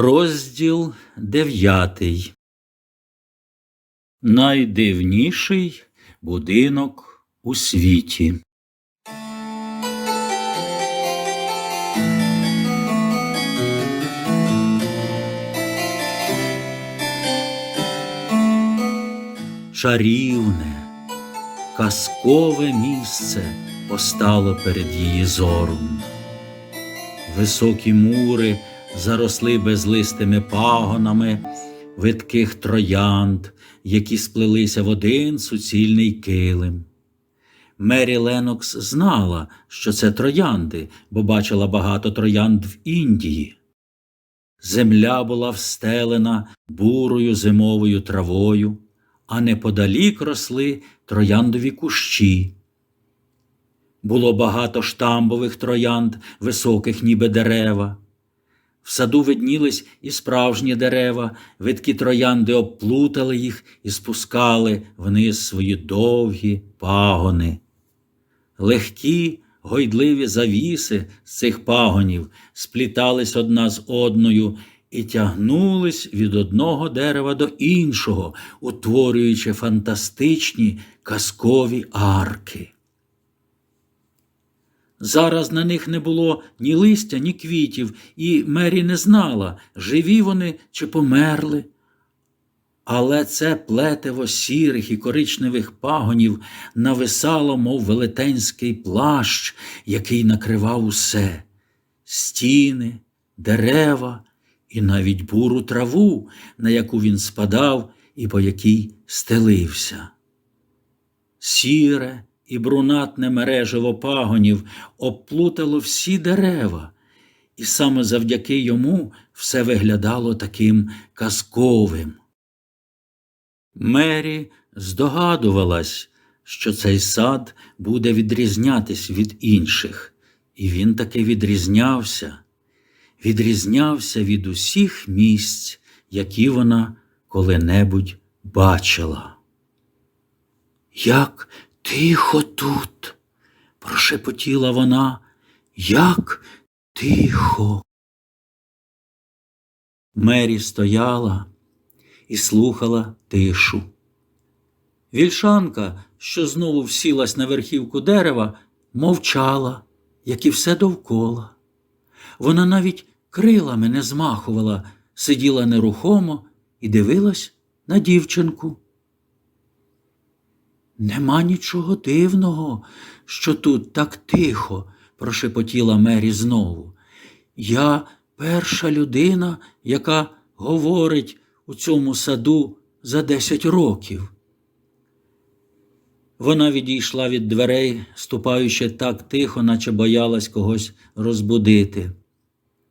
Розділ дев'ятий. Найдивніший будинок у світі. Чарівне, казкове місце постало перед її зором. Високі мури заросли безлистими пагонами видких троянд, які сплелися в один суцільний килим. Мері Ленокс знала, що це троянди, бо бачила багато троянд в Індії. Земля була встелена бурою зимовою травою, а неподалік росли трояндові кущі. Було багато штамбових троянд, високих, ніби дерева. В саду виднілись і справжні дерева, видкі троянди обплутали їх і спускали вниз свої довгі пагони. Легкі, гойдливі завіси з цих пагонів сплітались одна з одною і тягнулись від одного дерева до іншого, утворюючи фантастичні казкові арки. Зараз на них не було ні листя, ні квітів, і Мері не знала, живі вони чи померли. Але це плетиво сірих і коричневих пагонів нависало, мов велетенський плащ, який накривав усе стіни, дерева і навіть буру траву, на яку він спадав і по якій стелився. Сіре, і брунатне мережево пагонів обплутало всі дерева, і саме завдяки йому все виглядало таким казковим. Мері здогадувалась, що цей сад буде відрізнятись від інших, і він таки відрізнявся, відрізнявся від усіх місць, які вона коли-небудь бачила. Як Тихо тут, прошепотіла вона, як тихо. Мері стояла і слухала тишу. Вільшанка, що знову всілась на верхівку дерева, мовчала, як і все довкола. Вона навіть крилами не змахувала, сиділа нерухомо і дивилась на дівчинку. Нема нічого дивного, що тут так тихо, прошепотіла Мері знову. Я перша людина, яка говорить у цьому саду за десять років. Вона відійшла від дверей, ступаючи так тихо, наче боялась когось розбудити.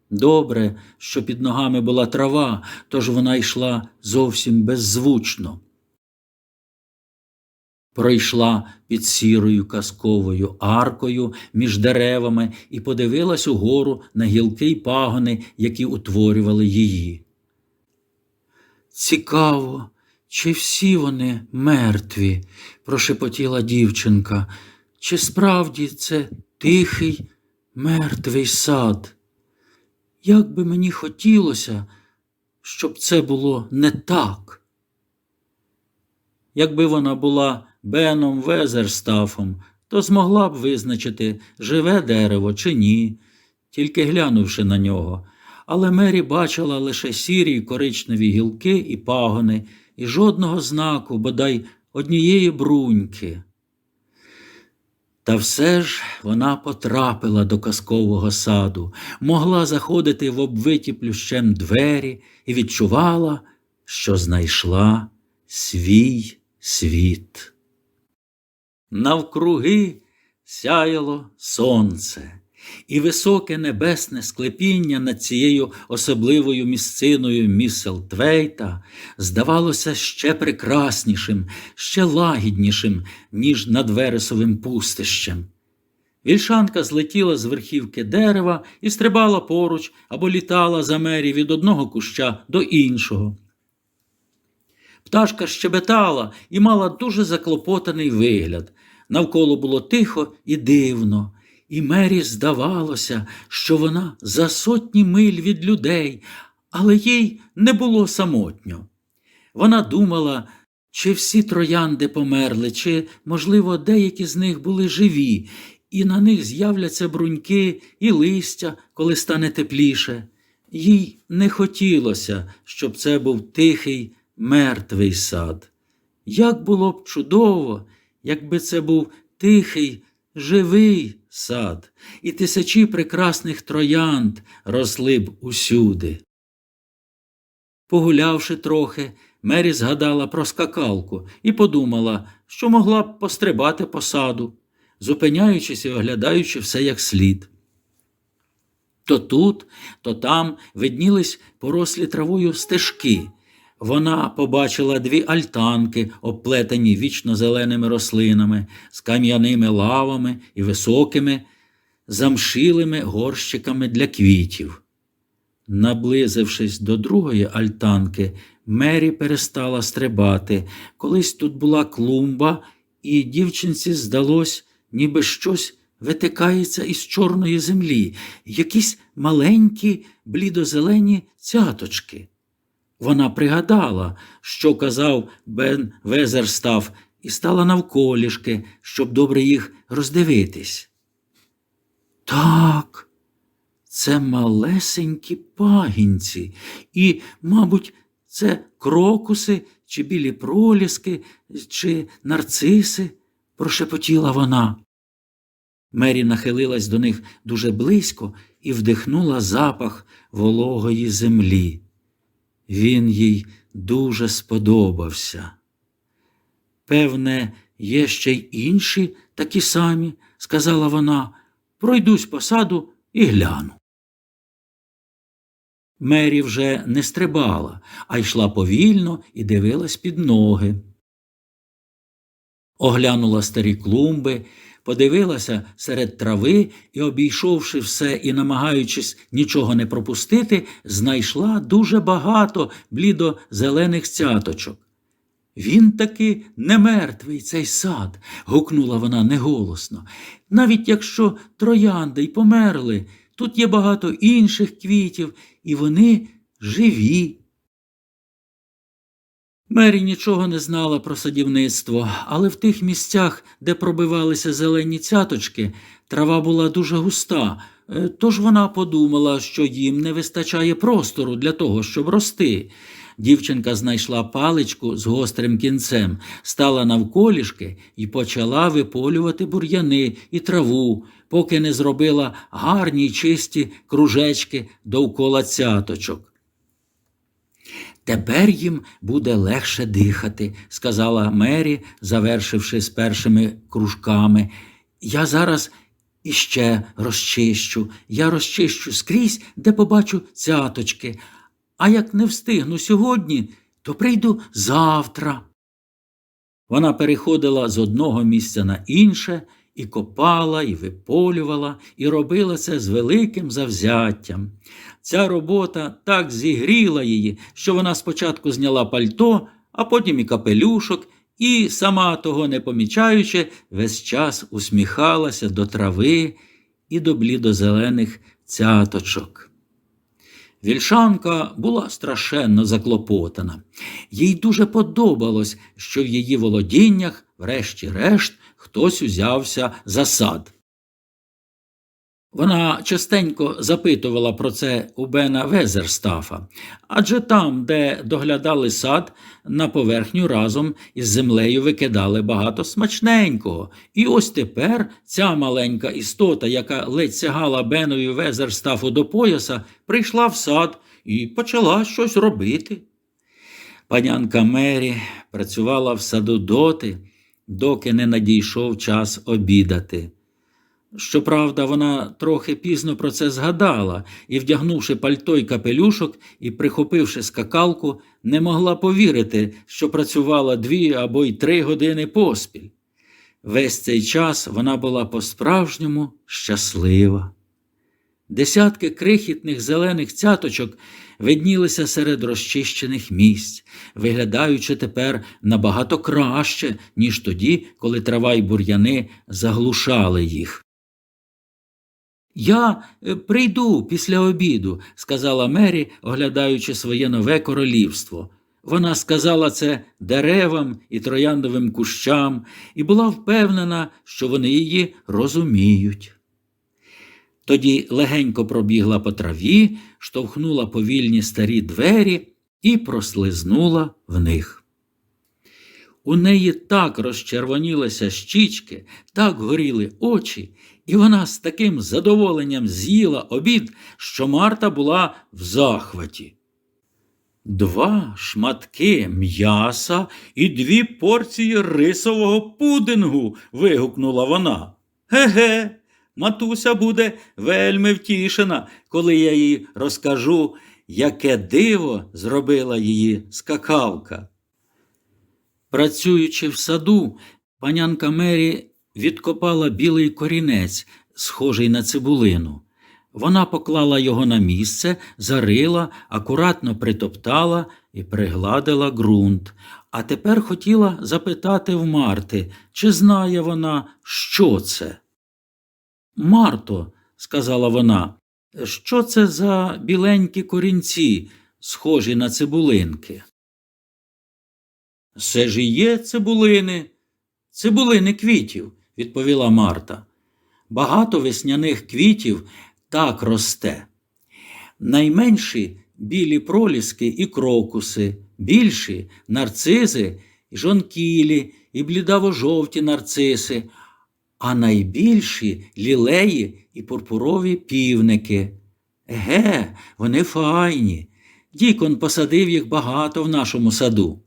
Добре, що під ногами була трава, тож вона йшла зовсім беззвучно пройшла під сірою казковою аркою між деревами і подивилась угору на гілки й пагони, які утворювали її. Цікаво, чи всі вони мертві? прошепотіла дівчинка. Чи справді це тихий, мертвий сад? Як би мені хотілося, щоб це було не так. Якби вона була Беном Везерстафом, то змогла б визначити, живе дерево чи ні, тільки глянувши на нього. Але Мері бачила лише сірі коричневі гілки і пагони, і жодного знаку, бодай однієї бруньки. Та все ж вона потрапила до казкового саду, могла заходити в обвиті плющем двері і відчувала, що знайшла свій світ. Навкруги сяяло сонце, і високе небесне склепіння над цією особливою місциною Міселтвейта здавалося ще прекраснішим, ще лагіднішим, ніж над Вересовим пустищем. Вільшанка злетіла з верхівки дерева і стрибала поруч або літала за мері від одного куща до іншого. Пташка щебетала і мала дуже заклопотаний вигляд. Навколо було тихо і дивно, і Мері здавалося, що вона за сотні миль від людей, Але їй не було самотньо. Вона думала, чи всі троянди померли, чи, можливо, деякі з них були живі, і на них з'являться бруньки і листя, коли стане тепліше. Їй не хотілося, щоб це був тихий, мертвий сад. Як було б чудово, якби це був тихий, живий сад, і тисячі прекрасних троянд росли б усюди. Погулявши трохи, Мері згадала про скакалку і подумала, що могла б пострибати по саду, зупиняючись і оглядаючи все як слід. То тут, то там виднілись порослі травою стежки. Вона побачила дві альтанки, обплетені вічно зеленими рослинами, з кам'яними лавами і високими, замшилими горщиками для квітів. Наблизившись до другої альтанки, Мері перестала стрибати. Колись тут була клумба, і дівчинці здалось, ніби щось витикається із чорної землі, якісь маленькі блідозелені цяточки. Вона пригадала, що казав Бен Везерстав, і стала навколішки, щоб добре їх роздивитись. Так, це малесенькі пагінці, і, мабуть, це крокуси, чи білі проліски, чи нарциси, прошепотіла вона. Мері нахилилась до них дуже близько і вдихнула запах вологої землі. Він їй дуже сподобався. Певне, є ще й інші такі самі, сказала вона, пройдусь по саду і гляну. Мері вже не стрибала, а йшла повільно і дивилась під ноги. Оглянула старі клумби, подивилася серед трави і, обійшовши все і намагаючись нічого не пропустити, знайшла дуже багато блідо-зелених цяточок. Він таки не мертвий цей сад, гукнула вона неголосно. Навіть якщо троянди й померли, тут є багато інших квітів, і вони живі. Мері нічого не знала про садівництво, але в тих місцях, де пробивалися зелені цяточки, трава була дуже густа, е, тож вона подумала, що їм не вистачає простору для того, щоб рости. Дівчинка знайшла паличку з гострим кінцем, стала навколішки і почала виполювати бур'яни і траву, поки не зробила гарні чисті кружечки довкола цяточок. Тепер їм буде легше дихати, сказала Мері, завершивши з першими кружками. Я зараз іще розчищу, я розчищу скрізь, де побачу цяточки, а як не встигну сьогодні, то прийду завтра. Вона переходила з одного місця на інше і копала, і виполювала, і робила це з великим завзяттям. Ця робота так зігріла її, що вона спочатку зняла пальто, а потім і капелюшок, і, сама того не помічаючи, весь час усміхалася до трави і до блідозелених цяточок. Вільшанка була страшенно заклопотана. Їй дуже подобалось, що в її володіннях, врешті-решт, хтось узявся за сад. Вона частенько запитувала про це у Бена Везерстафа, адже там, де доглядали сад, на поверхню разом із землею викидали багато смачненького. І ось тепер ця маленька істота, яка ледь сягала Бенові Везерстафу до пояса, прийшла в сад і почала щось робити. Панянка Мері працювала в саду доти, доки не надійшов час обідати. Щоправда, вона трохи пізно про це згадала і, вдягнувши пальто й капелюшок і прихопивши скакалку, не могла повірити, що працювала дві або й три години поспіль. Весь цей час вона була по-справжньому щаслива. Десятки крихітних зелених цяточок виднілися серед розчищених місць, виглядаючи тепер набагато краще, ніж тоді, коли трава й бур'яни заглушали їх. Я е, прийду після обіду, сказала Мері, оглядаючи своє нове королівство. Вона сказала це деревам і трояндовим кущам і була впевнена, що вони її розуміють. Тоді легенько пробігла по траві, штовхнула повільні старі двері і прослизнула в них. У неї так розчервонілися щічки, так горіли очі, і вона з таким задоволенням з'їла обід, що Марта була в захваті. Два шматки м'яса і дві порції рисового пудингу. вигукнула вона. Ге-ге, матуся буде вельми втішена, коли я їй розкажу, яке диво зробила її скакавка. Працюючи в саду, панянка Мері відкопала білий корінець, схожий на цибулину. Вона поклала його на місце, зарила, акуратно притоптала і пригладила ґрунт. А тепер хотіла запитати в Марти, чи знає вона, що це. Марто, сказала вона, що це за біленькі корінці, схожі на цибулинки? Це ж і є цибулини, цибулини квітів, відповіла Марта. Багато весняних квітів так росте. Найменші білі проліски і крокуси, більші нарцизи жонкілі, і блідаво-жовті нарциси, а найбільші лілеї і пурпурові півники. Еге, вони файні. Дікон посадив їх багато в нашому саду.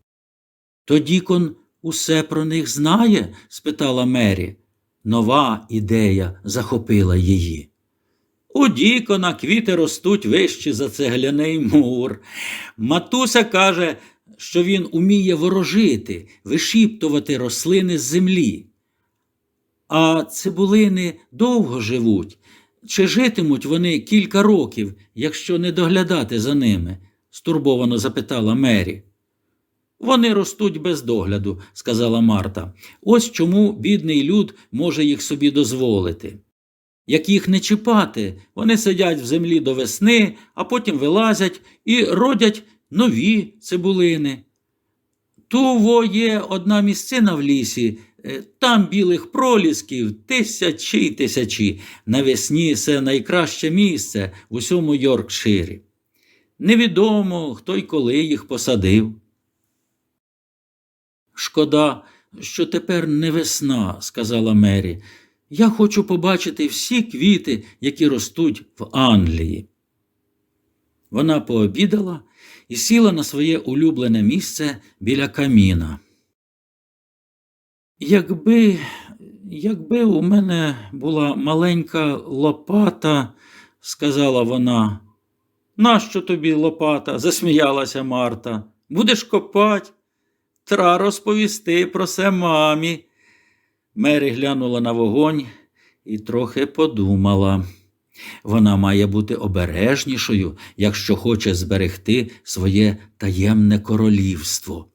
То Дікон усе про них знає? спитала Мері. Нова ідея захопила її. У Дікона квіти ростуть вище за цегляний мур. Матуся каже, що він уміє ворожити, вишіптувати рослини з землі. А цибулини довго живуть. Чи житимуть вони кілька років, якщо не доглядати за ними? стурбовано запитала Мері. Вони ростуть без догляду, сказала Марта. Ось чому бідний люд може їх собі дозволити. Як їх не чіпати, вони сидять в землі до весни, а потім вилазять і родять нові цибулини. Туво є одна місцина в лісі, там білих пролісків тисячі й тисячі. Навесні це найкраще місце в усьому Йоркширі. Невідомо, хто й коли їх посадив. Шкода, що тепер не весна, сказала Мері. Я хочу побачити всі квіти, які ростуть в Англії. Вона пообідала і сіла на своє улюблене місце біля каміна. Якби, якби у мене була маленька лопата, сказала вона. Нащо тобі лопата? засміялася Марта. Будеш копать? Тра розповісти про це мамі. Мері глянула на вогонь і трохи подумала. Вона має бути обережнішою, якщо хоче зберегти своє таємне королівство.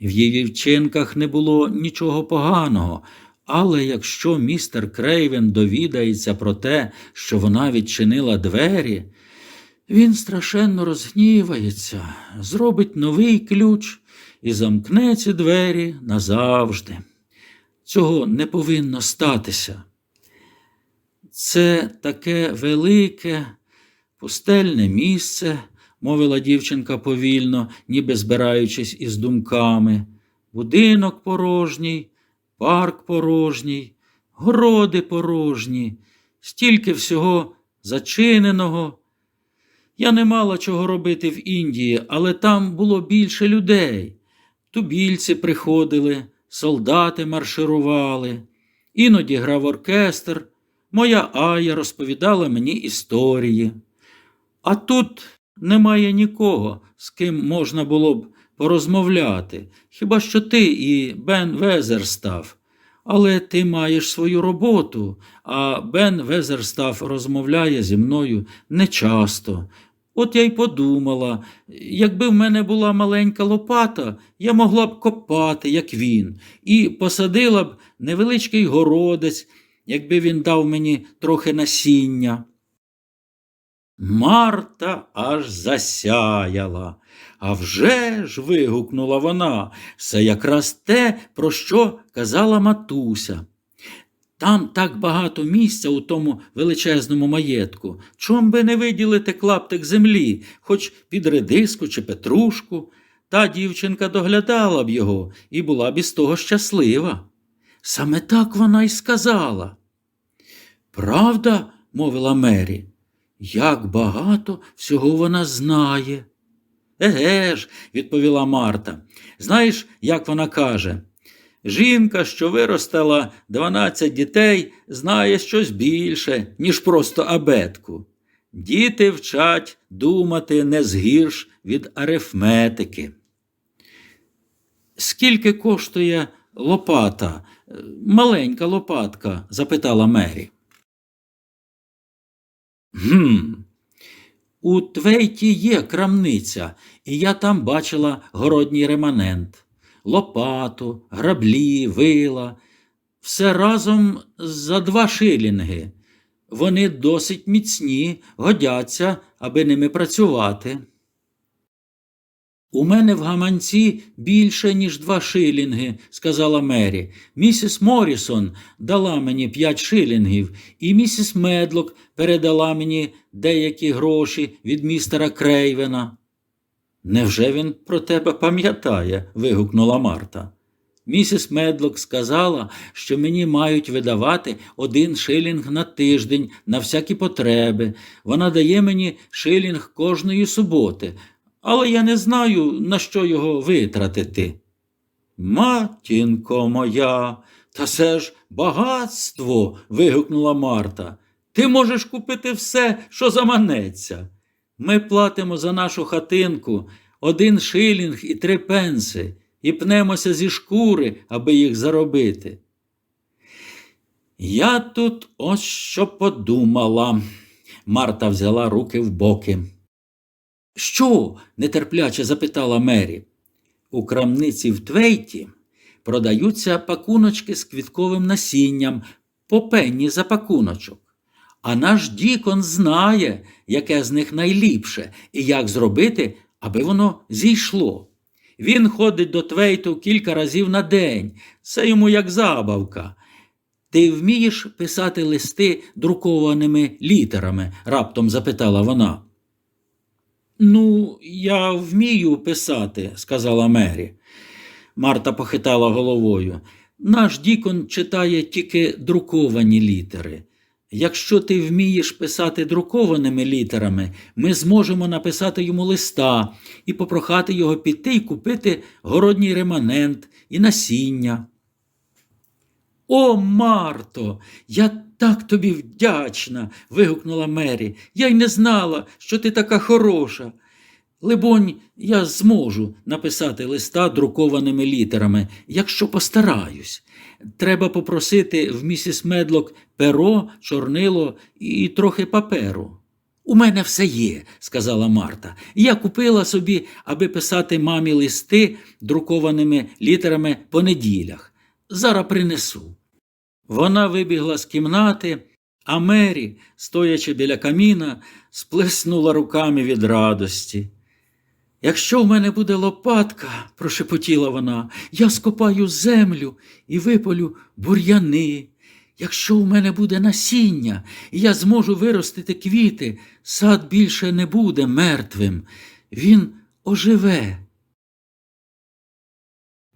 В її вчинках не було нічого поганого, але якщо містер Крейвен довідається про те, що вона відчинила двері, він страшенно розгнівається, зробить новий ключ і замкне ці двері назавжди. Цього не повинно статися. Це таке велике, пустельне місце, мовила дівчинка повільно, ніби збираючись із думками. Будинок порожній, парк порожній, городи порожні, стільки всього зачиненого. Я не мала чого робити в Індії, але там було більше людей. Тубільці приходили, солдати марширували, іноді грав оркестр, моя Ая розповідала мені історії. А тут немає нікого, з ким можна було б порозмовляти, хіба що ти і Бен Везерстав. Але ти маєш свою роботу, а Бен Везерстав розмовляє зі мною нечасто. От я й подумала, якби в мене була маленька лопата, я могла б копати, як він, і посадила б невеличкий городець, якби він дав мені трохи насіння. Марта аж засяяла. А вже ж. вигукнула вона, це якраз те, про що казала матуся. Там так багато місця у тому величезному маєтку. Чом би не виділити клаптик землі, хоч під редиску чи петрушку. Та дівчинка доглядала б його і була б із того щаслива. Саме так вона й сказала. Правда, мовила Мері, як багато всього вона знає. Еге ж, відповіла Марта. Знаєш, як вона каже? Жінка, що виростила 12 дітей, знає щось більше, ніж просто абетку. Діти вчать думати не згірш від арифметики. Скільки коштує лопата, е, маленька лопатка? запитала Мері. Гм. У Твейті є крамниця, і я там бачила городній реманент, лопату, граблі, вила. Все разом за два шилінги. Вони досить міцні, годяться, аби ними працювати. У мене в гаманці більше, ніж два шилінги, сказала Мері. Місіс Морісон дала мені п'ять шилінгів, і місіс Медлок передала мені деякі гроші від містера Крейвена. Невже він про тебе пам'ятає? вигукнула Марта. Місіс Медлок сказала, що мені мають видавати один шилінг на тиждень на всякі потреби. Вона дає мені шилінг кожної суботи, але я не знаю, на що його витратити. Матінко моя, та це ж багатство. вигукнула Марта. Ти можеш купити все, що заманеться. Ми платимо за нашу хатинку один шилінг і три пенси і пнемося зі шкури, аби їх заробити. Я тут ось що подумала. Марта взяла руки в боки. Що? нетерпляче запитала Мері. У крамниці в Твейті продаються пакуночки з квітковим насінням по пенні за пакуночок. А наш Дікон знає, яке з них найліпше і як зробити, аби воно зійшло. Він ходить до Твейту кілька разів на день, це йому як забавка. Ти вмієш писати листи друкованими літерами? раптом запитала вона. Ну, я вмію писати, сказала Мері. Марта похитала головою. Наш Дікон читає тільки друковані літери. Якщо ти вмієш писати друкованими літерами, ми зможемо написати йому листа і попрохати його піти і купити городній реманент і насіння. О, Марто, я так тобі вдячна. вигукнула Мері. Я й не знала, що ти така хороша. Либонь, я зможу написати листа друкованими літерами, якщо постараюсь. Треба попросити в місіс Медлок перо, чорнило і трохи паперу. У мене все є, сказала Марта. Я купила собі, аби писати мамі листи друкованими літерами по неділях. Зараз принесу. Вона вибігла з кімнати, а Мері, стоячи біля каміна, сплеснула руками від радості. Якщо в мене буде лопатка, прошепотіла вона, я скопаю землю і виполю бур'яни. Якщо в мене буде насіння, і я зможу виростити квіти, сад більше не буде мертвим, він оживе.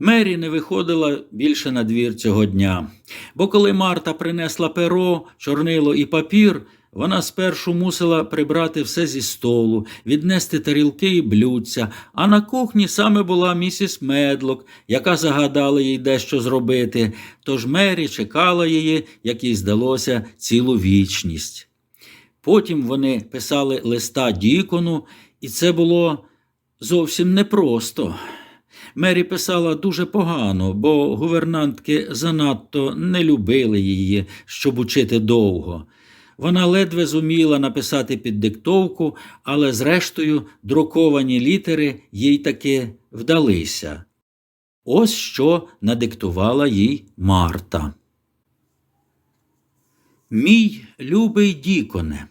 Мері не виходила більше на двір цього дня, бо коли Марта принесла перо, чорнило і папір, вона спершу мусила прибрати все зі столу, віднести тарілки і блюдця, а на кухні саме була місіс Медлок, яка загадала їй дещо зробити, тож Мері чекала її, як їй здалося, цілу вічність. Потім вони писали листа Дікону, і це було зовсім непросто. Мері писала дуже погано, бо гувернантки занадто не любили її, щоб учити довго. Вона ледве зуміла написати під диктовку, але, зрештою, друковані літери їй таки вдалися. Ось що надиктувала їй Марта. Мій любий діконе,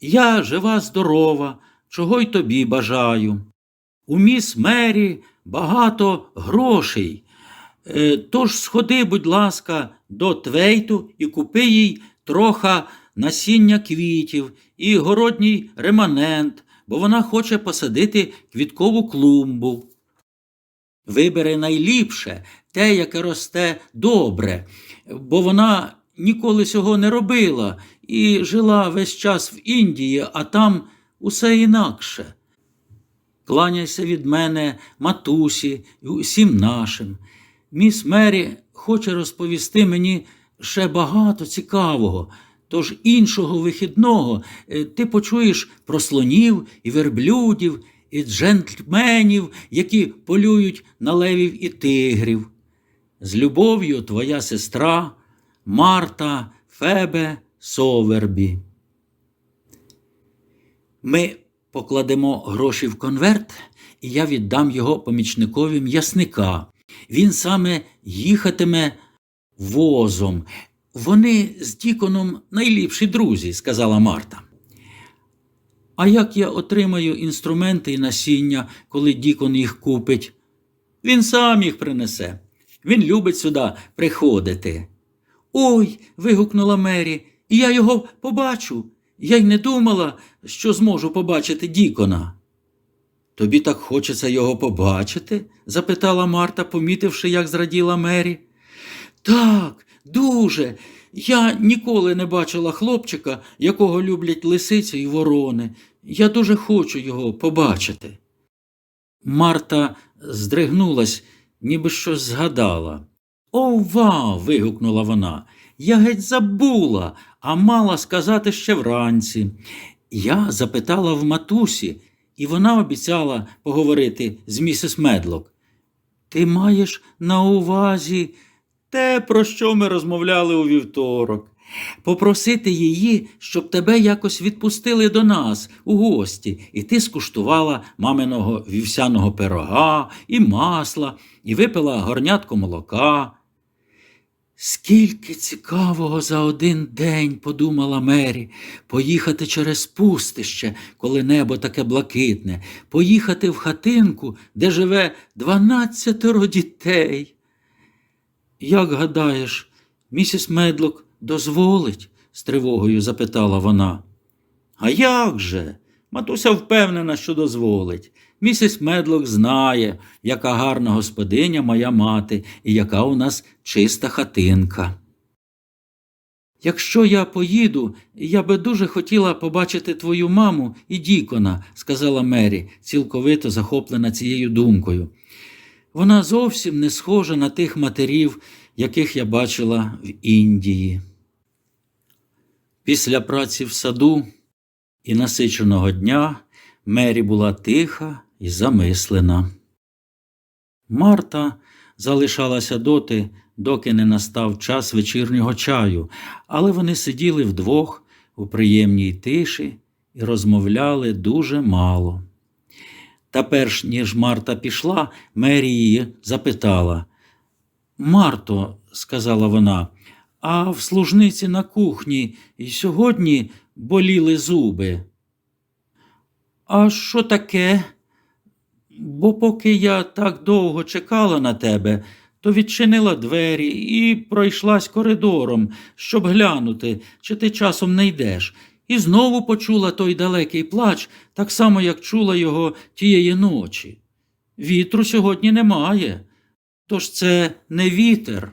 я жива здорова, чого й тобі бажаю. У міс Мері багато грошей. Е, Тож сходи, будь ласка, до Твейту і купи їй троха насіння квітів і городній реманент, бо вона хоче посадити квіткову клумбу. Вибери найліпше те, яке росте добре, бо вона ніколи цього не робила і жила весь час в Індії, а там усе інакше. Кланяйся від мене, матусі і усім нашим. Міс Мері хоче розповісти мені ще багато цікавого. Тож іншого вихідного е, ти почуєш про слонів і верблюдів, і джентльменів, які полюють на левів і тигрів. З любов'ю твоя сестра Марта Фебе Совербі. Ми покладемо гроші в конверт, і я віддам його помічникові м'ясника. Він саме їхатиме возом. Вони з Діконом найліпші друзі, сказала Марта. А як я отримаю інструменти і насіння, коли Дікон їх купить? Він сам їх принесе. Він любить сюди приходити. Ой. вигукнула Мері, і я його побачу. Я й не думала, що зможу побачити Дікона. Тобі так хочеться його побачити? запитала Марта, помітивши, як зраділа Мері. Так, дуже. Я ніколи не бачила хлопчика, якого люблять лисиці і ворони. Я дуже хочу його побачити. Марта здригнулась, ніби щось згадала. Ова. вигукнула вона. Я геть забула, а мала сказати ще вранці. Я запитала в матусі, і вона обіцяла поговорити з місіс Медлок. Ти маєш на увазі те, про що ми розмовляли у вівторок. Попросити її, щоб тебе якось відпустили до нас у гості, і ти скуштувала маминого вівсяного пирога і масла, і випила горнятко молока. Скільки цікавого за один день, подумала Мері, поїхати через пустище, коли небо таке блакитне, поїхати в хатинку, де живе дванадцятеро дітей. Як гадаєш, місіс Медлок дозволить? з тривогою запитала вона. А як же? Матуся впевнена, що дозволить. Місіс Медлок знає, яка гарна господиня моя мати і яка у нас чиста хатинка. Якщо я поїду, я би дуже хотіла побачити твою маму і Дікона, сказала Мері, цілковито захоплена цією думкою. Вона зовсім не схожа на тих матерів, яких я бачила в Індії. Після праці в саду і насиченого дня Мері була тиха і замислена. Марта залишалася доти, доки не настав час вечірнього чаю, але вони сиділи вдвох у приємній тиші і розмовляли дуже мало. Та перш ніж Марта пішла, Мері її запитала. Марто, сказала вона, а в служниці на кухні і сьогодні боліли зуби. А що таке? Бо поки я так довго чекала на тебе, то відчинила двері і пройшлась коридором, щоб глянути, чи ти часом не йдеш, і знову почула той далекий плач, так само, як чула його тієї ночі. Вітру сьогодні немає, тож це не вітер.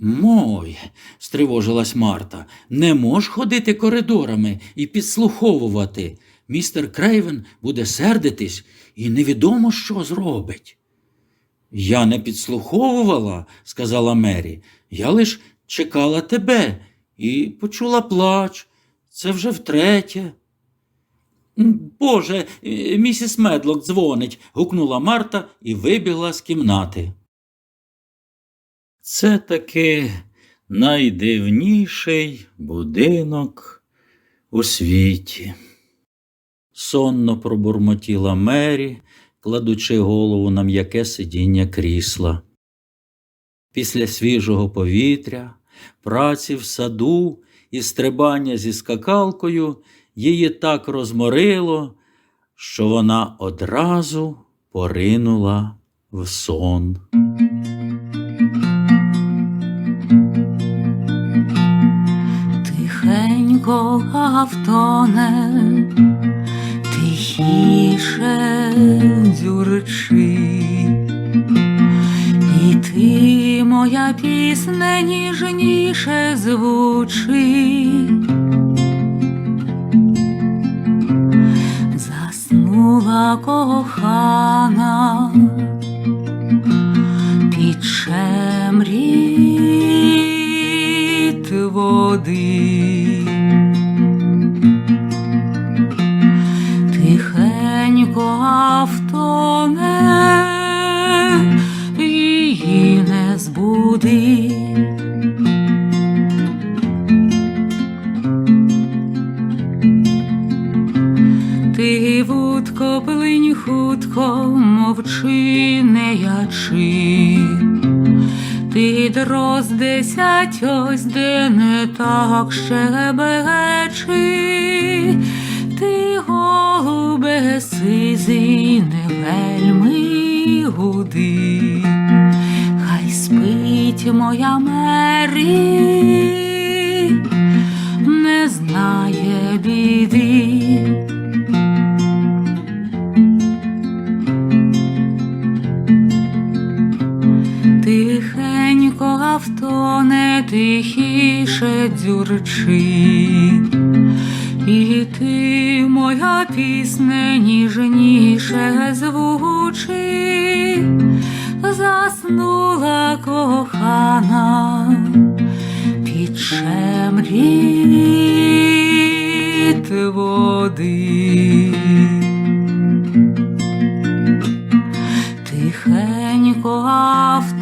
Мой, стривожилась Марта, не мож ходити коридорами і підслуховувати. Містер Крейвен буде сердитись і невідомо, що зробить. Я не підслуховувала, сказала Мері. Я лиш чекала тебе і почула плач. Це вже втретє. Боже, е, місіс Медлок дзвонить, гукнула Марта і вибігла з кімнати. Це таки найдивніший будинок у світі. Сонно пробурмотіла Мері, кладучи голову на м'яке сидіння крісла. Після свіжого повітря праці в саду і стрибання зі скакалкою її так розморило, що вона одразу поринула в сон. Тихенько гавтоне, тихіше дзюрчи, і ти, моя пісня, ніжніше звучи. Заснула кохана під шемріт води. Автоне її не збуди. Ти вудко плинь хутко, мовчи не ячи. Ти дроздесять ось де не так щебечи. Спить моя мері, не знає біди. Тихенько автоне тихіше дзюрчи, і ти, моя пісня, ніжніше звучи, заснула кохана під шемріт води. Тихенько авто.